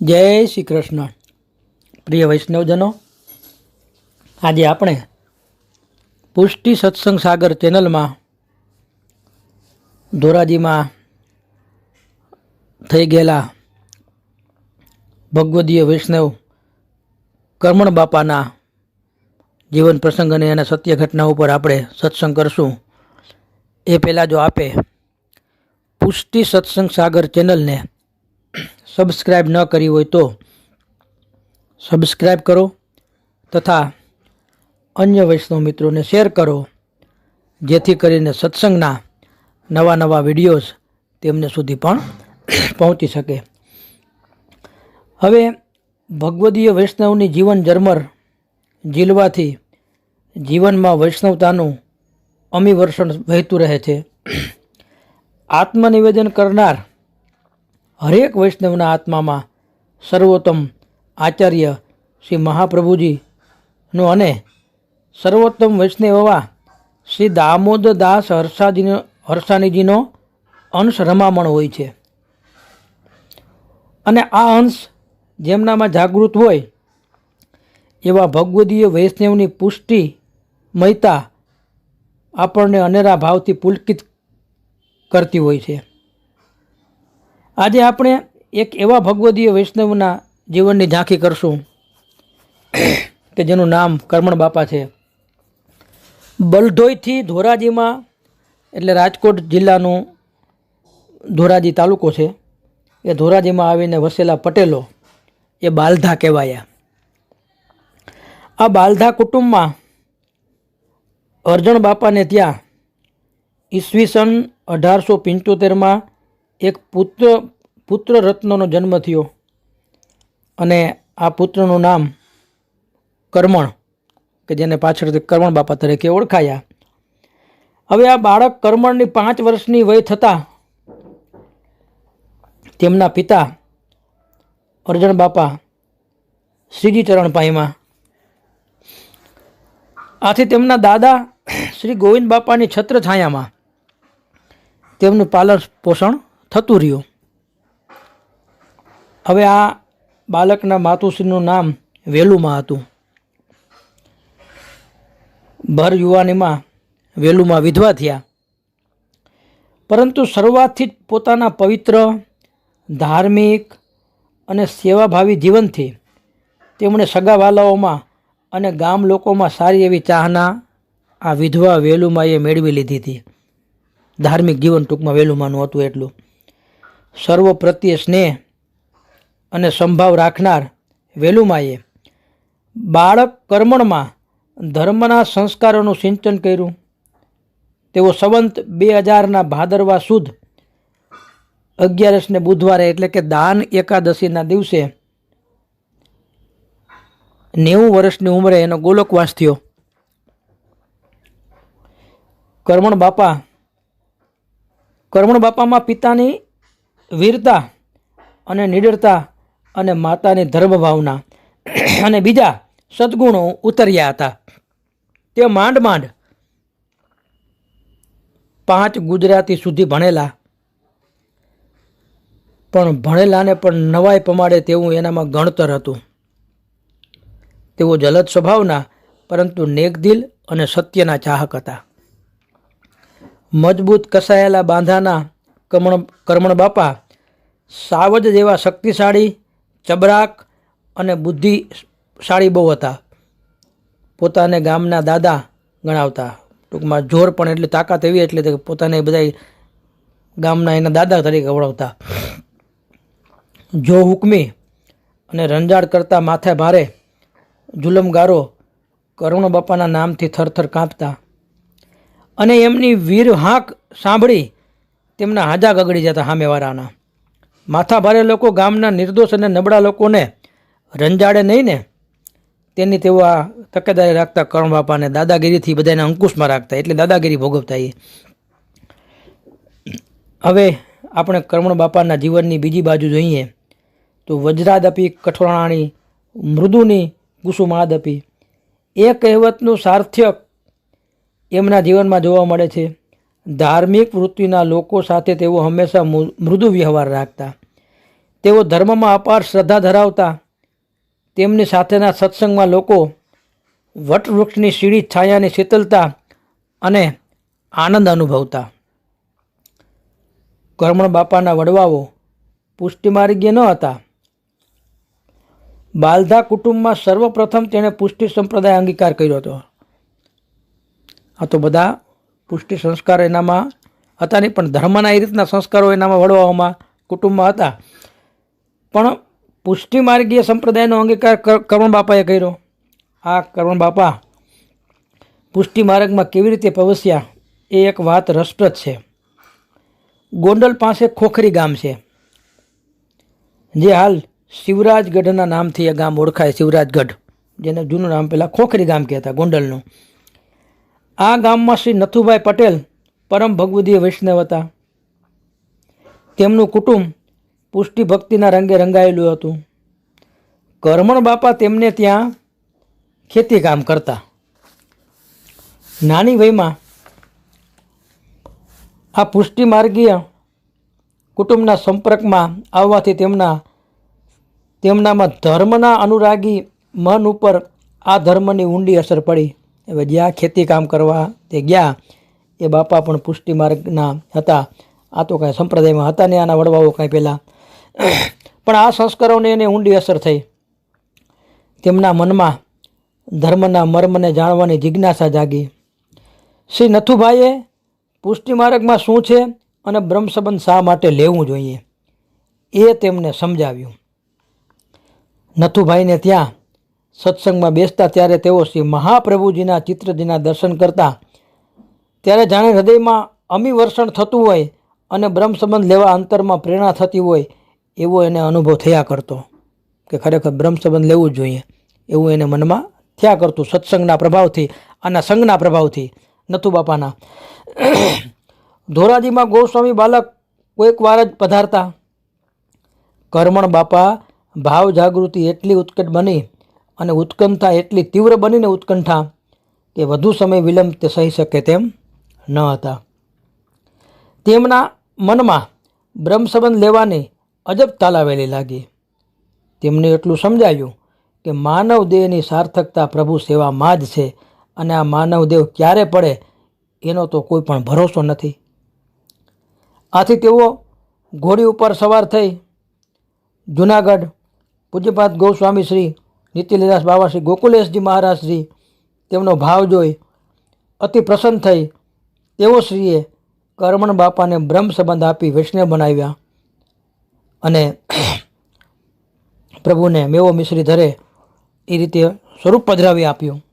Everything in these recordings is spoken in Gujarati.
જય શ્રી કૃષ્ણ. પ્રિય વૈષ્ણવજનો, આજે આપણે પુષ્ટિ સત્સંગ સાગર ચેનલમાં ધોરાજીમાં થઈ ગયેલા ભગવદીય વૈષ્ણવ કર્મણ બાપાના જીવન પ્રસંગ અને એના સત્ય ઘટના ઉપર આપણે સત્સંગ કરશું. એ પહેલાં જો આપે પુષ્ટિ સત્સંગ સાગર ચેનલને સબસ્ક્રાઈબ ન કરી હોય તો સબસ્ક્રાઈબ કરો તથા અન્ય વૈષ્ણવ મિત્રોને શેર કરો, જેથી કરીને સત્સંગના નવા નવા વિડીયોઝ તેમને સુધી પણ પહોંચી શકે. હવે ભગવદીય વૈષ્ણવની જીવન જર્મર ઝીલવાથી જીવનમાં વૈષ્ણવતાનું અમિવર્ષણ વહેતું રહે છે. આત્મનિવેદન કરનાર હરેક વૈષ્ણવના આત્મામાં સર્વોત્તમ આચાર્ય શ્રી મહાપ્રભુજીનું અને સર્વોત્તમ વૈષ્ણવ એવા શ્રી દામોદર દાસ હર્ષાજીનો હર્ષાનીજીનો અંશ રમામણ હોય છે. અને આ અંશ જેમનામાં જાગૃત હોય એવા ભગવદીય વૈષ્ણવની પુષ્ટિ મહિતા આપણને અનેરા ભાવથી પુલકિત કરતી હોય છે. આજે આપણે એક એવા ભગવદીય વૈષ્ણવના જીવનની ઝાંખી કરશું કે જેનું નામ કર્મણ બાપા છે. બલધોઈથી ધોરાજીમાં, એટલે રાજકોટ જિલ્લાનું ધોરાજી તાલુકો છે, એ ધોરાજીમાં આવીને વસેલા પટેલો એ બાલધા કહેવાયા. આ બાલધા કુટુંબમાં અર્જણ બાપાને ત્યાં ઈસવીસન અઢારસો પંચોતેરમાં એક પુત્ર પુત્ર રત્નનો જન્મ થયો અને આ પુત્રનું નામ કર્મણ, કે જેને પાછળથી કર્મણ બાપા તરીકે ઓળખાયા. હવે આ બાળક કર્મણની પાંચ વર્ષની વય થતાં તેમના પિતા અર્જણ બાપા શ્રીજી ચરણ પાઈમાં આથી તેમના દાદા શ્રી ગોવિંદ બાપાની છત્ર છાયામાં તેમનું પાલન પોષણ થતું રહ્યું. હવે આ બાળકના માતુશ્રીનું નામ વેલુમાં હતું. ભર યુવાનીમાં વેલુમાં વિધવા થયા. પરંતુ શરૂઆતથી જ પોતાના પવિત્ર, ધાર્મિક અને સેવાભાવી જીવનથી તેમણે સગાવાલાઓમાં અને ગામ લોકોમાં સારી એવી ચાહના આ વિધવા વેલુમાએ મેળવી લીધી હતી. ધાર્મિક જીવન ટૂંકમાં વેલુમાનું હતું એટલું. સર્વ પ્રત્યે સ્નેહ અને સંભાવ રાખનાર વેલુમાએ બાળક કર્મણમાં ધર્મના સંસ્કારોનું સિંચન કર્યું. તેઓ સંવંત બે હજારના ભાદરવા સુદ અગિયારસને બુધવારે એટલે કે દાન એકાદશીના દિવસે નેવું વર્ષની ઉંમરે એનો ગોલકવાસ થયો. કર્મણ બાપા, કર્મણ બાપામાં પિતાની વીરતા અને નિડરતા અને માતાની ધર્મ ભાવના અને બીજા સદગુણો ઉતર્યા હતા. તે માંડ માંડ પાંચ ગુજરાતી સુધી ભણેલા. પણ ભણેલાને પણ નવાઈ પમાડે તેવું એનામાં ગણતર હતું. તેઓ જલદ સ્વભાવના, પરંતુ નેકદિલ અને સત્યના ચાહક હતા. મજબૂત કસાયેલા બાંધાના કમણ કર્મણ બાપા સાવજ જેવા શક્તિશાળી, ચબરાક અને બુદ્ધિશાળી બહુ હતા. પોતાને ગામના દાદા ગણાવતા. ટૂંકમાં જોર પણ એટલી તાકાત એવી એટલે પોતાને બધા ગામના એના દાદા તરીકે ઓળખતા. જો હુકમી અને રંજાડ કરતા માથે ભારે જુલમગારો કરુણ બાપાના નામથી થરથર કાંપતા. અને એમની વીર હાંક સાંભળી તેમના હાજા ગગડી જતા સામેવાળાના. માથાભારે લોકો ગામના નિર્દોષ અને નબળા લોકોને રંજાડે નહીં ને તેની તેઓ આ તકેદારી રાખતા કરણ બાપાને દાદાગીરીથી બધાને અંકુશમાં રાખતા, એટલે દાદાગીરી ભોગવતા એ. હવે આપણે કર્મણ બાપાના જીવનની બીજી બાજુ જોઈએ તો વજ્રાદપી કઠોરાણી, મૃદુની કુસુમાદપી એ કહેવતનું સાર્થક એમના જીવનમાં જોવા મળે છે. ધાર્મિક વૃત્તિના લોકો સાથે તેઓ હંમેશા મૃદુ વ્યવહાર રાખતા. તેઓ ધર્મમાં અપાર શ્રદ્ધા ધરાવતા. તેમની સાથેના સત્સંગમાં લોકો વટવૃક્ષની સીડી છાયાની શીતલતા અને આનંદ અનુભવતા. કર્મણ બાપાના વડવાઓ પુષ્ટિમાર્ગીય ન હતા. બાલધા કુટુંબમાં સર્વપ્રથમ તેણે પુષ્ટિ સંપ્રદાય અંગીકાર કર્યો હતો. આ તો બધા પુષ્ટિ સંસ્કાર એનામાં હતા નહીં, પણ ધર્મના એ રીતના સંસ્કારો એનામાં વળવામાં કુટુંબમાં હતા. પણ પુષ્ટિ માર્ગીય સંપ્રદાયનો અંગીકાર કરણ બાપાએ કર્યો. આ કરણ બાપા પુષ્ટિ માર્ગમાં કેવી રીતે પવસ્યા એ એક વાત રસપ્રદ છે. ગોંડલ પાસે ખોખરી ગામ છે. જે હાલ શિવરાજગઢના નામથી એ ગામ ઓળખાય, શિવરાજગઢ. જેને જૂનું નામ પહેલાં ખોખરી ગામ કહેતા, ગોંડલનું. આ ગામમાં શ્રી નથુભાઈ પટેલ પરમ ભગવદીય વૈષ્ણવ હતા. તેમનું કુટુંબ પુષ્ટિ ભક્તિના રંગે રંગાયેલું હતું. કરમણ બાપા તેમને ત્યાં ખેતી કામ કરતા. નાની વયમાં આ પુષ્ટિ માર્ગીય કુટુંબના સંપર્કમાં આવવાથી તેમના તેમનામાં ધર્મના અનુરાગી મન ઉપર આ ધર્મની ઊંડી અસર પડી. હવે જ્યાં ખેતી કામ કરવા તે ગયા, એ બાપા પણ પુષ્ટિ માર્ગના હતા. આ તો કાંઈ સંપ્રદાયમાં હતા ને આના વડવાઓ કાંઈ પહેલાં. પણ આ સંસ્કારોને એને ઊંડી અસર થઈ. તેમના મનમાં ધર્મના મર્મને જાણવાની જિજ્ઞાસા જાગી. શ્રી નથુભાઈએ પુષ્ટિ માર્ગમાં શું છે અને બ્રહ્મ સંબંધ શા માટે લેવું જોઈએ? એ તેમને સમજાવ્યું. નથુભાઈને ત્યાં સત્સંગમાં બેસતા ત્યારે તેઓ શ્રી મહાપ્રભુજીના ચિત્રજીના દર્શન કરતા. ત્યારે જાણે હૃદયમાં અમિવર્ષણ થતું હોય અને બ્રહ્મ સંબંધ લેવા અંતરમાં પ્રેરણા થતી હોય, એવો એને અનુભવ થયા કરતો કે ખરેખર બ્રહ્મ સંબંધ લેવું જોઈએ. એવું એને મનમાં થયા કરતું સત્સંગના પ્રભાવથી, આના સંઘના પ્રભાવથી. નથુ બાપાના. ધોરાજીમાં ગોસ્વામી બાલક કોઈક વાર જ પધારતા. કર્મણ બાપા, ભાવ જાગૃતિ એટલી ઉત્કટ બની. અને ઉત્કંઠા એટલી તીવ્ર બનીને ઉત્કંઠા કે વધુ સમય વિલંબ તે સહી શકે તેમ ન હતા. તેમના મનમાં બ્રહ્મસંબંધ લેવાની અજબ તાલાવેલી લાગી. તેમને એટલું સમજાયું કે માનવ દેહની સાર્થકતા પ્રભુ સેવામાં જ છે અને આ માનવ દેવ ક્યારે પડે એનો તો કોઈ પણ ભરોસો નથી. આથી તેઓ ઘોડી ઉપર સવાર થઈ જુનાગઢ પૂજ્યપાત ગૌસ્વામી શ્રી નીતિલીદાસ બાબા શ્રી ગોકુલેશજી મહારાજ શ્રી તેમનો ભાવ જોઈ અતિ પ્રસન્ન થઈ. તેઓ શ્રીએ કર્મણ બાપાને બ્રહ્મ સંબંધ આપી વૈષ્ણવ બનાવ્યા અને પ્રભુને મેવો મિશ્રી ધરે એ રીતે સ્વરૂપ પધરાવી આપ્યું.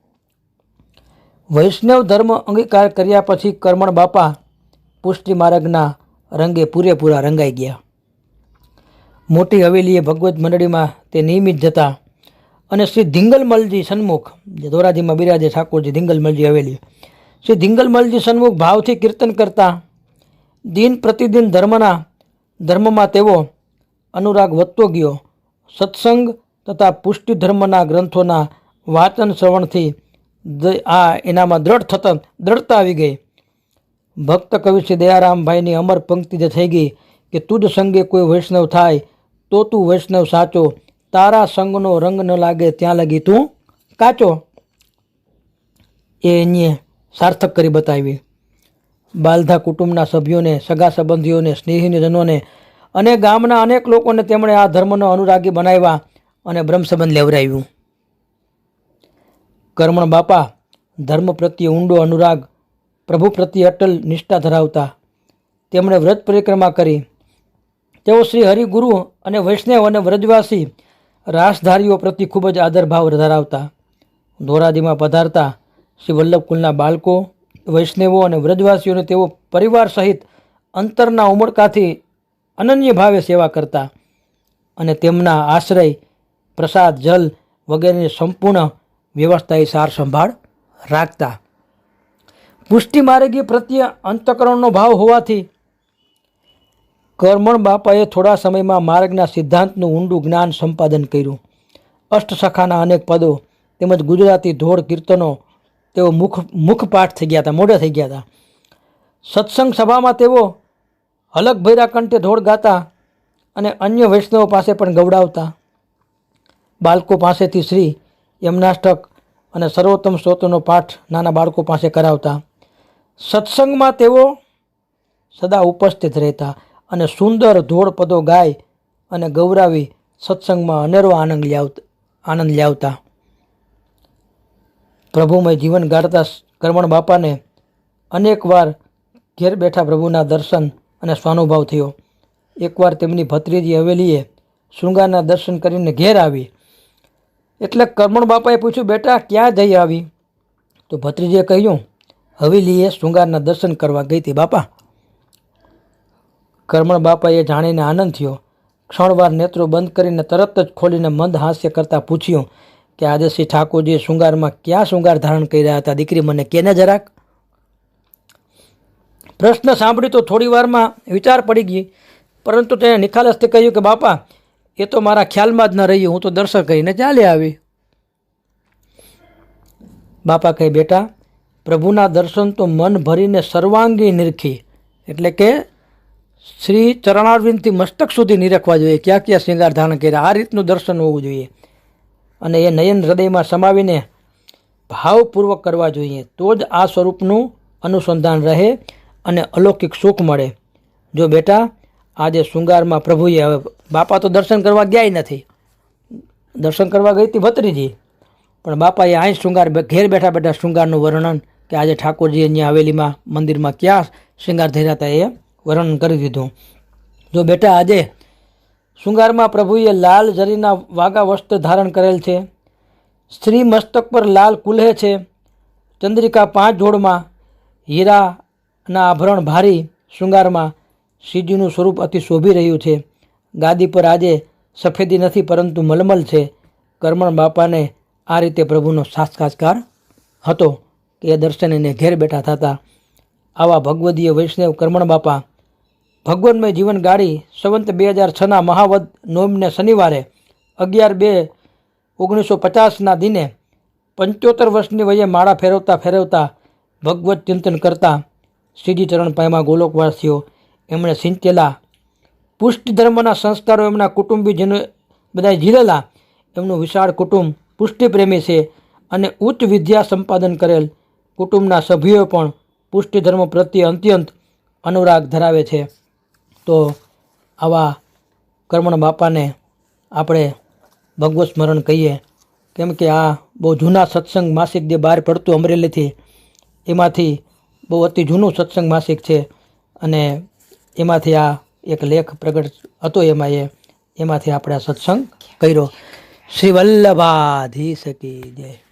વૈષ્ણવ ધર્મ અંગીકાર કર્યા પછી કર્મણ બાપા પુષ્ટિ માર્ગના રંગે પૂરેપૂરા રંગાઈ ગયા. મોટી હવેલીએ ભગવત મંડળીમાં તે નિયમિત જતા અને શ્રી ધીંગલમલજી સન્મુખ, જે ધોરાજીમાં બિરાજે ઠાકોરજી ધીંગલમલજી હવેલી. શ્રી ધીંગલમલજી સન્મુખ ભાવથી કીર્તન કરતા, દિન પ્રતિદિન ધર્મના, ધર્મમાં તેઓ અનુરાગ વધતો ગયો. સત્સંગ તથા પુષ્ટિ ધર્મના ગ્રંથોના વાંચન શ્રવણથી આ એનામાં દ્રઢ થતા, દ્રઢતા આવી ગઈ. ભક્ત કવિ શ્રી દયારામભાઈની અમર પંક્તિ જે થઈ ગઈ કે તુજ સંગે કોઈ વૈષ્ણવ થાય, તો તું વૈષ્ણવ સાચો તારા સંગનો રંગ ન લાગે ત્યાં લગી તું કાચો. એ એની સાર્થક કરી બતાવી. બાલધા કુટુંબના સભ્યોને, સગા સંબંધીઓને, સ્નેહીજનોને અને ગામના અનેક લોકોને તેમણે આ ધર્મનો અનુરાગી બનાવ્યા અને બ્રહ્મસંબંધ લેવરાવ્યું કર્મણ બાપા ધર્મ પ્રત્યે ઊંડો અનુરાગ, પ્રભુ પ્રત્યે અટલ નિષ્ઠા ધરાવતા. તેમણે વ્રત પરિક્રમા કરી. તેઓ શ્રી હરિગુરુ અને વૈષ્ણવ અને વ્રજવાસી રાસધારીઓ પ્રત્યે ખૂબ જ આદરભાવ ધરાવતા ધોરાજીમાં પધારતા શ્રી વલ્લભકુલના બાળકો, વૈષ્ણવો અને વ્રજવાસીઓને તેઓ પરિવાર સહિત અંતરના ઉમળકાથી અનન્ય ભાવે સેવા કરતા અને તેમના આશ્રય, પ્રસાદ, જલ વગેરેની સંપૂર્ણ વ્યવસ્થાએ સાર સંભાળ રાખતા. પુષ્ટિ માર્ગી પ્રત્યે અંતકરણનો ભાવ હોવાથી કર્મણ બાપાએ થોડા સમયમાં માર્ગના સિદ્ધાંતનું ઊંડું જ્ઞાન સંપાદન કર્યું. અષ્ટસખાના અનેક પદો તેમજ ગુજરાતી ધોળ કીર્તનો તેઓ મુખ, મુખપાઠ થઈ ગયા હતા, મોઢે થઈ ગયા હતા. સત્સંગ સભામાં તેઓ હલક ભૈરા કંઠે ધોળ ગાતા અને અન્ય વૈષ્ણવો પાસે પણ ગવડાવતા. બાળકો પાસેથી શ્રી યમનાષ્ટક અને સર્વોત્તમ સ્ત્રોતોનો પાઠ નાના બાળકો પાસે કરાવતા. સત્સંગમાં તેઓ સદા ઉપસ્થિત રહેતા. અને સુંદર ધોળ પદો ગાય અને ગૌરાવી સત્સંગમાં અનેરો આનંદ લ્યાવતા આનંદ લ્યાવતા. પ્રભુમય જીવન ગાળતા કરમણ બાપાને અનેકવાર ઘેર બેઠા પ્રભુના દર્શન અને સ્વાનુભાવ થયો. એકવાર તેમની ભત્રીજી હવેલીએ શૃંગારના દર્શન કરીને ઘેર આવી. એટલે કરમણ બાપાએ પૂછ્યું, બેટા, ક્યાં જઈ આવી? તો ભત્રીજીએ કહ્યું, હવેલીએ શૃંગારના દર્શન કરવા ગઈ હતી બાપા. કરમણ બાપાએ જાણીને આનંદ થયો. ક્ષણવાર નેત્રો બંધ કરીને તરત જ ખોલીને મંદ હાસ્ય કરતાં પૂછ્યું કે આજે ઠાકોરજી શૃંગારમાં ક્યાં શૃંગાર ધારણ કર્યા હતા? દીકરી મને કેને જરાક? પ્રશ્ન સાંભળી તો થોડી વારમાં વિચાર પડી ગઈ, પરંતુ તેણે નિખાલસથી કહ્યું કે, બાપા, એ તો મારા ખ્યાલમાં જ ન રહ્યું, હું તો દર્શન કરીને ચાલી આવી. બાપા કહે, બેટા, પ્રભુના દર્શન તો મન ભરીને સર્વાંગી નિરખી, એટલે કે શ્રી ચરણારવિંદથી મસ્તક સુધી નિરખવા જોઈએ. ક્યાં ક્યાં શૃંગાર ધારણ કર્યા? આ રીતનું દર્શન હોવું જોઈએ. અને એ નયન હૃદયમાં સમાવીને ભાવપૂર્વક કરવા જોઈએ. તો જ આ સ્વરૂપનું અનુસંધાન રહે અને અલૌકિક સુખ મળે. જો બેટા, આજે શૃંગારમાં પ્રભુએ હવે બાપા તો દર્શન કરવા ગયા નથી. દર્શન કરવા ગઈ હતી ભત્રીજી. પણ બાપાએ અહીં શૃંગાર ઘેર બેઠા બેઠા શૃંગારનું વર્ણન કે આજે ઠાકોરજી અહીંયા હવેલીમાં મંદિરમાં ક્યાં શૃંગાર ધર્યા હતા એ વર્ણન કરી દીધું. જો બેટા આજે શૃંગારમાં પ્રભુએ લાલ જરીના વાગા વસ્ત્ર ધારણ કરેલ છે, સ્ત્રી મસ્તક પર લાલ કુલ્હે છે, ચંદ્રિકા પાંચ જોડમાં હીરાના આભરણ ભારી શૃંગારમાં શિવજીનું સ્વરૂપ અતિ શોભી રહ્યું છે. ગાદી પર આજે સફેદી નથી, પરંતુ મલમલ છે. કરમણ બાપાને આ રીતે પ્રભુનો સાક્ષાત્કાર હતો કે એ દર્શન એને ઘેર બેઠા થતા આવા ભગવદીય વૈષ્ણવ કરમણ બાપા ભગવાનમય જીવન ગાડી સંવંત બે હજાર છના મહાવદ નોમને શનિવારે અગિયાર બે ઓગણીસો પચાસના દિને પંચોતેર વર્ષની વયે માળા ફેરવતા ફેરવતા ભગવત ચિંતન કરતા શ્રીજી ચરણ પાયમાં ગોલોકવાસીઓ, એમણે સિંચેલા પુષ્ટ ધર્મના સંસ્કારો એમના કુટુંબીજનો બધાએ ઝીલેલા, એમનું વિશાળ કુટુંબ પુષ્ટિપ્રેમી છે અને ઉચ્ચ વિદ્યા સંપાદન કરેલ કુટુંબના સભ્યો પણ પુષ્ટિ ધર્મ પ્રત્યે અત્યંત અનુરાગ ધરાવે છે. તો આવા કર્મણ બાપાને આપણે ભગવત સ્મરણ કહીએ. કેમ કે આ બહુ જૂના સત્સંગ માસિક જે બહાર પડતું અમરેલીથી, એમાંથી બહુ અતિ જૂનું સત્સંગ માસિક છે. અને એમાંથી આ એક લેખ પ્રગટ હતો એમાં એ, એમાંથી આપણે આ સત્સંગ કર્યો. શ્રી વલ્લભાધી શકી જય.